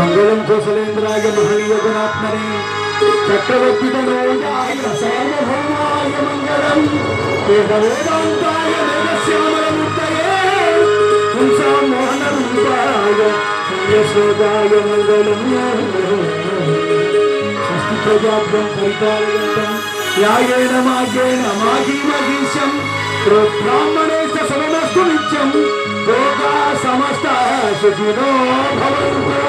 మంగళం కుశలేంద్రాయ మహనీయ గుణాత్మనే చక్రవర్తితనోజాయ సార్వభౌమాయ మంగళం. వేద వేదశ్యామలమూర్తయే పుంసాం మోహన రూపాయ పుణ్యశ్లోకాయ మంగళం స్వస్తి ప్రజాభ్యం పరిపాలయంతం. న్యాయేన మాగేన మాగీమగీశం బ్రాహ్మణేశ బ్రాహ్మణే సుఖినో భవంతు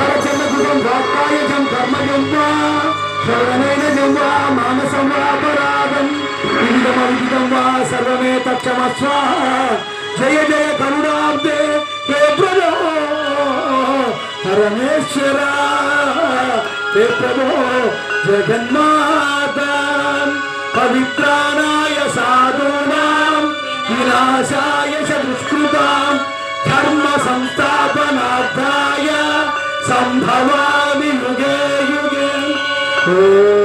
కరచంద్రం వాక్కాయజం కర్మజం వా శ్రవణైనజం వా మానసం వా అపరాధం. విదితమవిదితం వా సర్వమే తక్షమస్వ జయ జయ కరుణాబ్దే. హే ప్రభో. పరమేశ్వర. హే ప్రభో. జగన్మాత. పవిత్రాణాయ సాధూనాం. వినాశాయ संस्थापनार्थाय संभवा युगे युगे। ओ,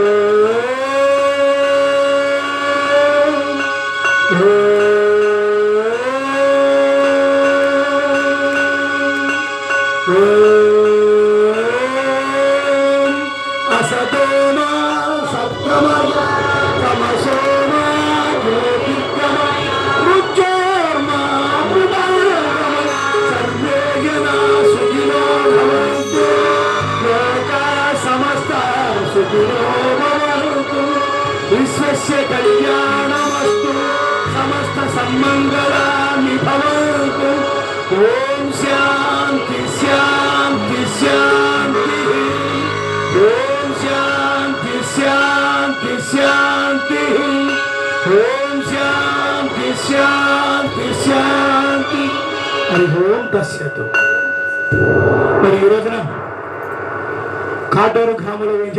విశ్వస్య కళ్యాణమస్తు. సమస్త సన్మంగళాని భవంతు ఓం శాంతి శాంతి శాంతి. ఓం శాంతి శాంతి శాంతి. ఓం శాంతి శాంతి శాంతి. హరి ఓం తస్యతు. మరి ఈ రోజున కాటూరు గ్రామంలో వేయించే